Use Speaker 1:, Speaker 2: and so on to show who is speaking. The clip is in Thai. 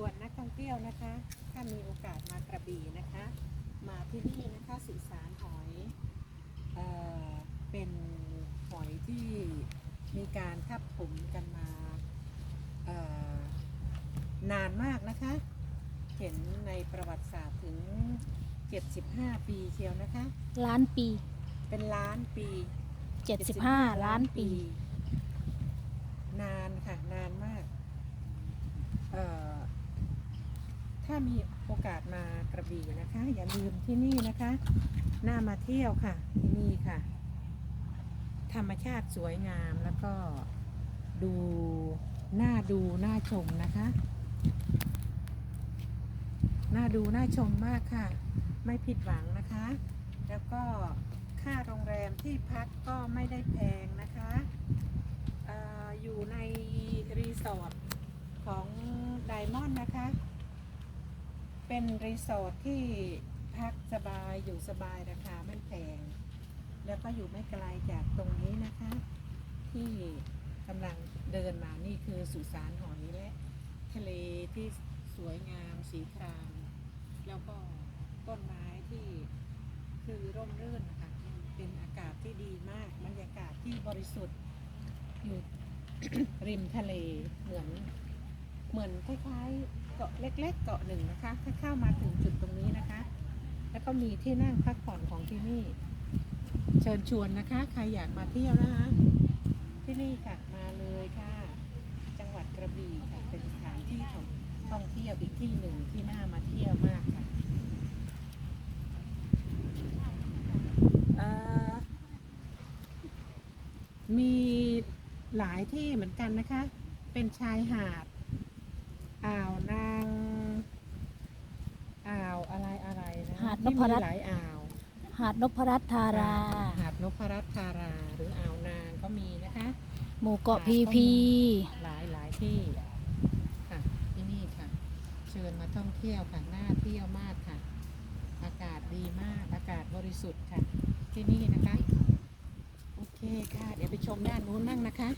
Speaker 1: วนนักท่องเที่ยวนะคะ ถ้ามีโอกาสมากระบี่นะคะ มาที่นี่นะคะสุสานหอยเอ่อเป็นหอยที่มีการทับถมกันมาเอ่อนานมากนะคะ เห็นในประวัติศาสตร์ถึง 75 ปีเชียวนะคะ
Speaker 2: ล้านปี
Speaker 1: เป็นล้านปี
Speaker 2: 75ล้านปี
Speaker 1: นานค่ะ นานมาก เอ่อ ถ้ามีโอกาสมากระบี่นะคะ อย่าลืมที่นี่นะคะน่ามาเที่ยวค่ะที่นี่ค่ะ ธรรมชาติสวยงามแล้วก็ดูน่าดูน่าชมนะคะน่าดูน่าชมมากค่ะ ไม่ผิดหวังนะคะ แล้วก็ค่าโรงแรมที่พักก็ไม่ได้แพงนะคะอออยู่ในรีสอร์ทของไดมอนด์นะคะ เป็นรีสอร์ทที่พักสบายอยู่สบายราคาไม่แพง แล้วก็อยู่ไม่ไกลจากตรงนี้นะคะ ที่กำลังเดินมานี่คือสุสานหอยและทะเลที่สวยงามสีคราม แล้วก็ต้นไม้ที่คือร่มรื่นนะคะเป็นอากาศที่ดีมากบรรยากาศที่บริสุทธิ์อยู่ริมทะเลเหมือน เหมือนคล้ายๆเกาะเล็ก ๆ เกาะหนึ่งนะคะ ถ้าเข้ามาถึงจุดตรงนี้นะคะ แล้วก็มีที่นั่งพักผ่อนของที่นี่ เชิญชวนนะคะ ใครอยากมาเที่ยวนะคะ ที่นี่ค่ะมาเลยค่ะ จังหวัดกระบี่ค่ะเป็นสถานที่ท่องท่องเที่ยวอีกที่หนึ่งที่น่ามาเที่ยวมากค่ะมีหลายที่เหมือนกันนะคะ เป็นชายหาด อ่าวนาง อ่าวอะไรอะไร นะ
Speaker 2: หาดน
Speaker 1: ที่
Speaker 2: พ
Speaker 1: มี
Speaker 2: รัตน์
Speaker 1: หลายอ่าว
Speaker 2: หาดนพรัตน์ธารา
Speaker 1: หาดนพรัตน์ธาราหรืออ่าวนางก็มีนะคะ
Speaker 2: หมู่เกาะ
Speaker 1: หาด
Speaker 2: พี
Speaker 1: ก็
Speaker 2: พี
Speaker 1: มีหลายหลายที่ค่ะที่นี่ค่ะ เชิญมาท่องเที่ยวค่ะน่าเที่ยวมากค่ะ อากาศดีมากอากาศบริสุทธิ์ค่ะ ที่นี่นะคะ โอเคค่ะ เดี๋ยวไปชมด้านนู้นบ้างนะคะ